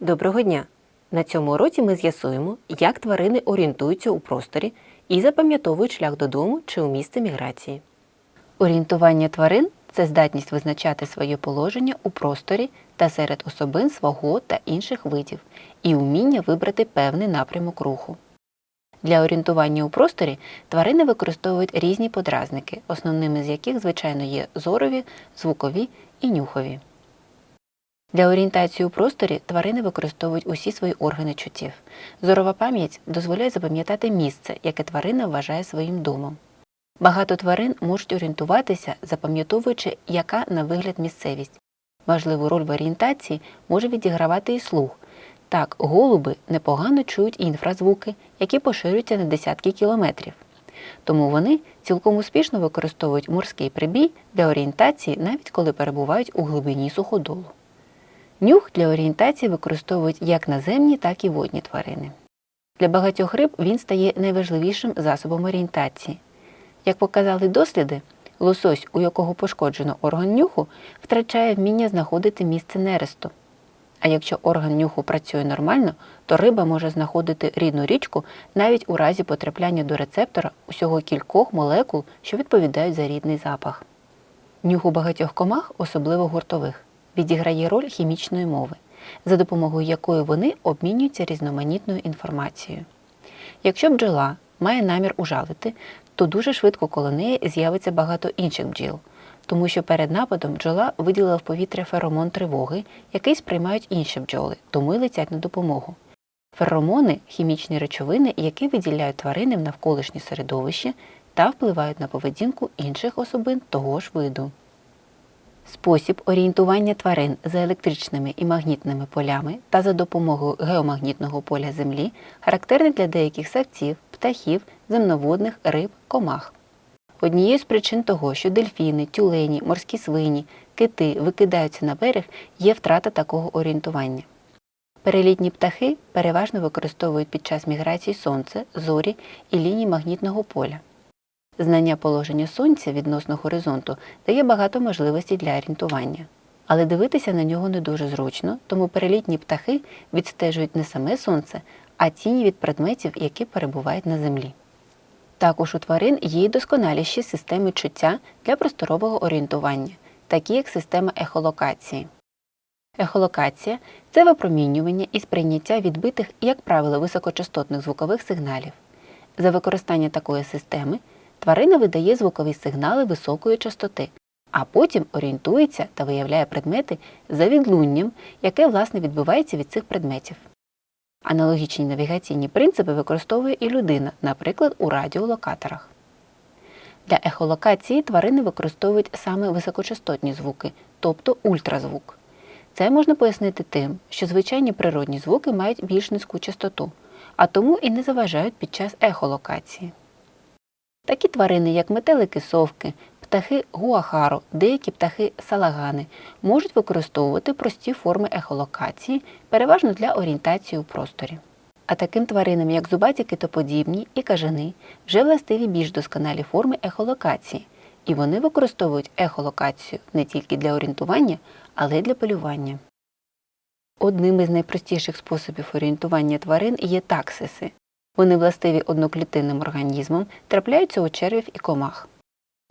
Доброго дня! На цьому уроці ми з'ясуємо, як тварини орієнтуються у просторі і запам'ятовують шлях додому чи у місце міграції. Орієнтування тварин це здатність визначати своє положення у просторі та серед особин свого та інших видів і вміння вибрати певний напрямок руху. Для орієнтування у просторі тварини використовують різні подразники, основними з яких, звичайно, є зорові, звукові і нюхові. Для орієнтації у просторі тварини використовують усі свої органи чуттів. Зорова пам'ять дозволяє запам'ятати місце, яке тварина вважає своїм домом. Багато тварин можуть орієнтуватися, запам'ятовуючи, яка на вигляд місцевість. Важливу роль в орієнтації може відігравати і слух. Так, голуби непогано чують інфразвуки, які поширюються на десятки кілометрів. Тому вони цілком успішно використовують морський прибій для орієнтації, навіть коли перебувають у глибині суходолу. Нюх для орієнтації використовують як наземні, так і водні тварини. Для багатьох риб він стає найважливішим засобом орієнтації. Як показали досліди, лосось, у якого пошкоджено орган нюху, втрачає вміння знаходити місце нересту. А якщо орган нюху працює нормально, то риба може знаходити рідну річку навіть у разі потрапляння до рецептора усього кількох молекул, що відповідають за рідний запах. Нюх у багатьох комах, особливо гуртових, відіграє роль хімічної мови, за допомогою якої вони обмінюються різноманітною інформацією. Якщо бджола має намір ужалити, то дуже швидко коло неї з'явиться багато інших бджіл, тому що перед нападом бджола виділила в повітря феромон тривоги, який сприймають інші бджоли, тому й летять на допомогу. Феромони хімічні речовини, які виділяють тварини в навколишнє середовище та впливають на поведінку інших особин того ж виду. Спосіб орієнтування тварин за електричними і магнітними полями та за допомогою геомагнітного поля Землі характерний для деяких савців, птахів, земноводних, риб, комах. Однією з причин того, що дельфіни, тюлені, морські свині, кити викидаються на берег, є втрата такого орієнтування. Перелітні птахи переважно використовують під час міграції сонце, зорі і лінії магнітного поля. Знання положення сонця відносно горизонту дає багато можливостей для орієнтування. Але дивитися на нього не дуже зручно, тому перелітні птахи відстежують не саме сонце, а тіні від предметів, які перебувають на землі. Також у тварин є й досконаліші системи чуття для просторового орієнтування, такі як система ехолокації. Ехолокація це випромінювання і сприйняття відбитих, як правило, високочастотних звукових сигналів. За використання такої системи тварина видає звукові сигнали високої частоти, а потім орієнтується та виявляє предмети за відлунням, яке власне відбувається від цих предметів. Аналогічні навігаційні принципи використовує і людина, наприклад, у радіолокаторах. Для ехолокації тварини використовують саме високочастотні звуки, тобто ультразвук. Це можна пояснити тим, що звичайні природні звуки мають більш низьку частоту, а тому і не заважають під час ехолокації. Такі тварини, як метелики совки, птахи гуахаро, деякі птахи салагани, можуть використовувати прості форми ехолокації, переважно для орієнтації у просторі. А таким тваринам, як зубаті китоподібні і кажани, вже властиві більш досконалі форми ехолокації, і вони використовують ехолокацію не тільки для орієнтування, але й для полювання. Одним із найпростіших способів орієнтування тварин є таксиси. Вони властиві одноклітинним організмам, трапляються у червів і комах.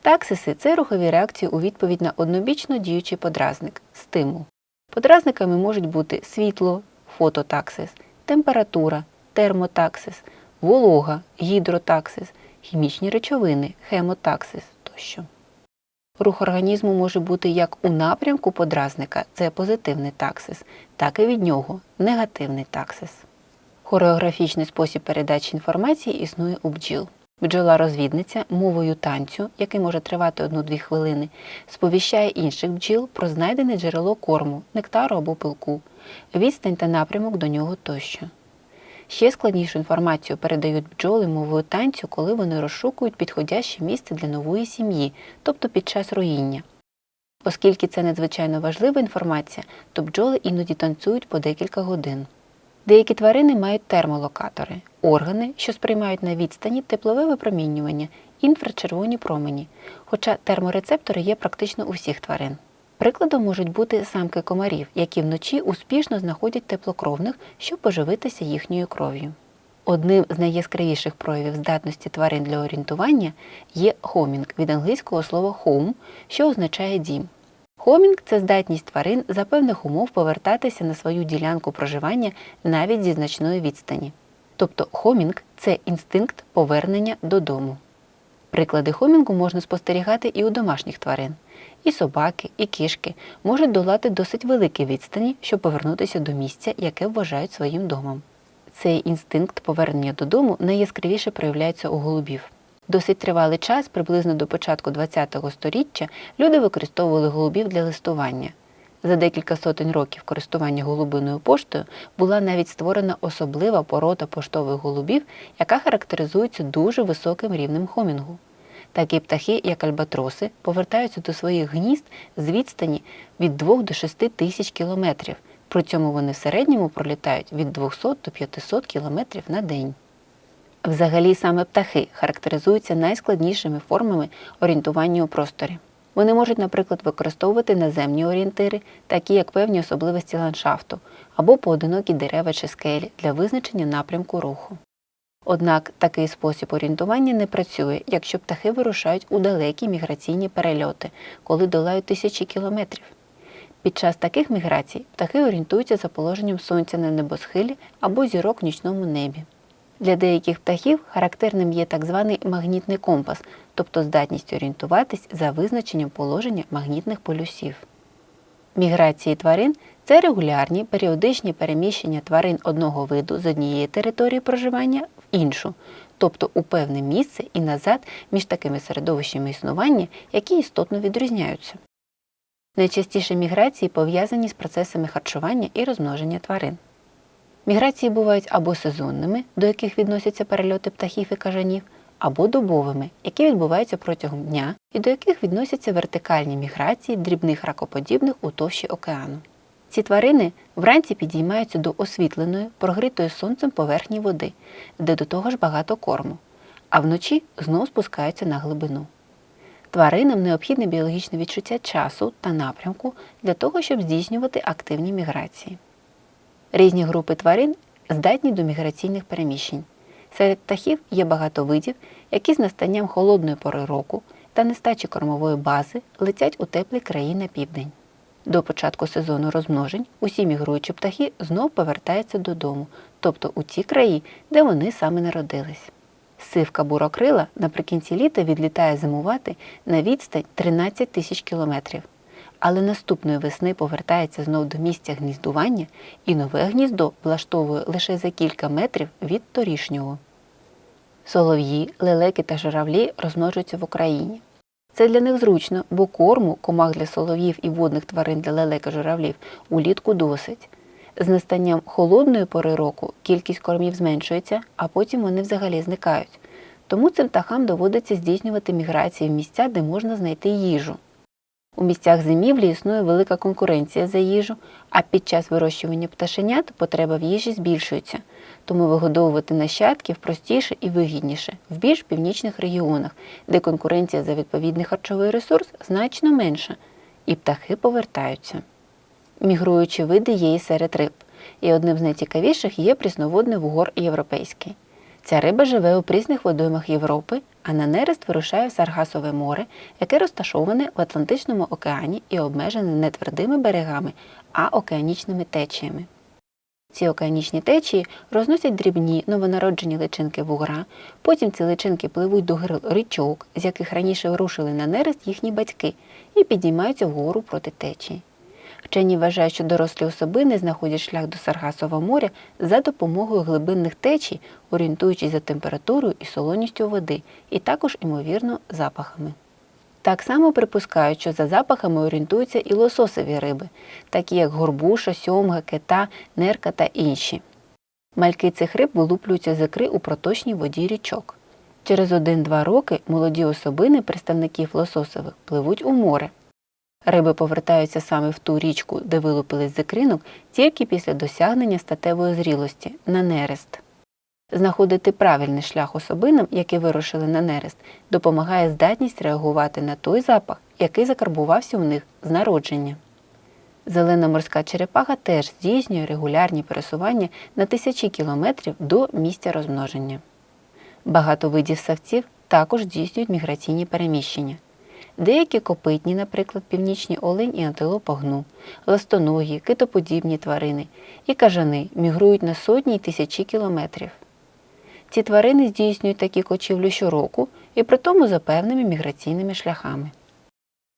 Таксиси це рухові реакції у відповідь на однобічно діючий подразник стимул. Подразниками можуть бути світло фототаксис, температура термотаксис, волога гідротаксис, хімічні речовини хемотаксис тощо. Рух організму може бути як у напрямку подразника це позитивний таксис, так і від нього негативний таксис. Хореографічний спосіб передачі інформації існує у бджіл. Бджола-розвідниця мовою танцю, який може тривати 1-2 хвилини, сповіщає інших бджіл про знайдене джерело корму, нектару або пилку, відстань та напрямок до нього тощо. Ще складнішу інформацію передають бджоли мовою танцю, коли вони розшукують підходяще місце для нової сім'ї, тобто під час роїння. Оскільки це надзвичайно важлива інформація, то бджоли іноді танцюють по декілька годин. Деякі тварини мають термолокатори органи, що сприймають на відстані теплове випромінювання, інфрачервоні промені, хоча терморецептори є практично у всіх тварин. Прикладом можуть бути самки комарів, які вночі успішно знаходять теплокровних, щоб поживитися їхньою кров'ю. Одним з найяскравіших проявів здатності тварин для орієнтування є хомінг від англійського слова home, що означає дім. Хомінг це здатність тварин за певних умов повертатися на свою ділянку проживання навіть зі значної відстані. Тобто хомінг це інстинкт повернення додому. Приклади хомінгу можна спостерігати і у домашніх тварин. І собаки, і кішки можуть долати досить великі відстані, щоб повернутися до місця, яке вважають своїм домом. Цей інстинкт повернення додому найяскравіше проявляється у голубів. Досить тривалий час, приблизно до початку ХХ століття, люди використовували голубів для листування. За декілька сотень років користування голубиною поштою була навіть створена особлива порода поштових голубів, яка характеризується дуже високим рівнем хомінгу. Такі птахи, як альбатроси, повертаються до своїх гнізд з відстані від 2 до 6 тисяч кілометрів. При цьому вони в середньому пролітають від 200 до 500 кілометрів на день. Взагалі саме птахи характеризуються найскладнішими формами орієнтування у просторі. Вони можуть, наприклад, використовувати наземні орієнтири, такі як певні особливості ландшафту, або поодинокі дерева чи скелі для визначення напрямку руху. Однак такий спосіб орієнтування не працює, якщо птахи вирушають у далекі міграційні перельоти, коли долають тисячі кілометрів. Під час таких міграцій птахи орієнтуються за положенням сонця на небосхилі або зірок в нічному небі. Для деяких птахів характерним є так званий магнітний компас, тобто здатність орієнтуватись за визначенням положення магнітних полюсів. Міграції тварин це регулярні періодичні переміщення тварин одного виду з однієї території проживання в іншу, тобто у певне місце і назад між такими середовищами існування, які істотно відрізняються. Найчастіше міграції пов'язані з процесами харчування і розмноження тварин. Міграції бувають або сезонними, до яких відносяться перельоти птахів і кажанів, або добовими, які відбуваються протягом дня і до яких відносяться вертикальні міграції дрібних ракоподібних у товщі океану. Ці тварини вранці підіймаються до освітленої, прогрітої сонцем поверхні води, де до того ж багато корму, а вночі знов спускаються на глибину. Тваринам необхідне біологічне відчуття часу та напрямку для того, щоб здійснювати активні міграції. Різні групи тварин здатні до міграційних переміщень. Серед птахів є багато видів, які з настанням холодної пори року та нестачі кормової бази летять у теплі краї на південь. До початку сезону розмножень усі мігруючі птахи знов повертаються додому, тобто у ті краї, де вони саме народились. Сивка бурокрила наприкінці літа відлітає зимувати на відстань 13 тисяч кілометрів, але наступної весни повертається знов до місця гніздування і нове гніздо влаштовує лише за кілька метрів від торішнього. Солов'ї, лелеки та журавлі розмножуються в Україні. Це для них зручно, бо корму, комах для солов'їв і водних тварин для лелек і журавлів улітку досить. З настанням холодної пори року кількість кормів зменшується, а потім вони взагалі зникають. Тому цим птахам доводиться здійснювати міграції в місця, де можна знайти їжу. У місцях зимівлі існує велика конкуренція за їжу, а під час вирощування пташенят потреба в їжі збільшується, тому вигодовувати нащадків простіше і вигідніше в більш північних регіонах, де конкуренція за відповідний харчовий ресурс значно менша, і птахи повертаються. Мігруючі види є і серед риб, і одним з найцікавіших є прісноводний вугор європейський. Ця риба живе у прісних водоймах Європи, а на нерест вирушає в Саргасове море, яке розташоване в Атлантичному океані і обмежене не твердими берегами, а океанічними течіями. Ці океанічні течії розносять дрібні новонароджені личинки вугра, потім ці личинки пливуть до грил річок, з яких раніше рушили на нерест їхні батьки, і підіймаються вгору проти течії. Вчені вважають, що дорослі особини знаходять шлях до Саргасового моря за допомогою глибинних течій, орієнтуючись за температурою і солоністю води, і також, ймовірно, запахами. Так само припускають, що за запахами орієнтуються і лососові риби, такі як горбуша, сьомга, кита, нерка та інші. Мальки цих риб вилуплюються з ікри у проточній воді річок. Через 1-2 роки молоді особини представників лососових пливуть у море. Риби повертаються саме в ту річку, де вилупились з ікринок, тільки після досягнення статевої зрілості на нерест. Знаходити правильний шлях особинам, які вирушили на нерест, допомагає здатність реагувати на той запах, який закарбувався у них з народження. Зелена морська черепаха теж здійснює регулярні пересування на тисячі кілометрів до місця розмноження. Багато видів савців також здійснюють міграційні переміщення. Деякі копитні, наприклад, північні олень і антилопа гну, ластоногі, китоподібні тварини і кажани мігрують на сотні й тисячі кілометрів. Ці тварини здійснюють такі кочівлі щороку і при тому за певними міграційними шляхами.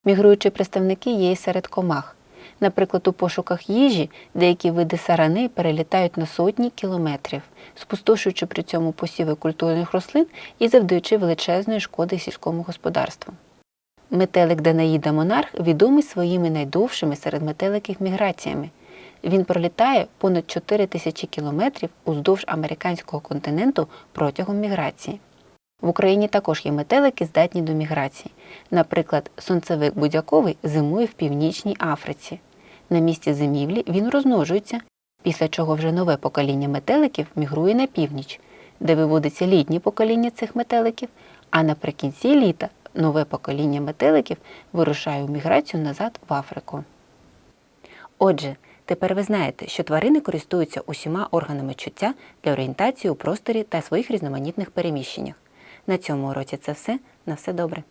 Мігруючі представники є і серед комах. Наприклад, у пошуках їжі деякі види сарани перелітають на сотні кілометрів, спустошуючи при цьому посіви культурних рослин і завдаючи величезної шкоди сільському господарству. Метелик Данаїда Монарх відомий своїми найдовшими серед метеликів міграціями. Він пролітає понад 4 тисячі кілометрів уздовж американського континенту протягом міграції. В Україні також є метелики, здатні до міграції. Наприклад, сонцевик будяковий зимує в Північній Африці. На місці зимівлі він розмножується, після чого вже нове покоління метеликів мігрує на північ, де виводиться літнє покоління цих метеликів, а наприкінці літа нове покоління метеликів вирушає у міграцію назад в Африку. Отже, тепер ви знаєте, що тварини користуються усіма органами чуття для орієнтації у просторі та своїх різноманітних переміщеннях. На цьому уроці це все. На все добре.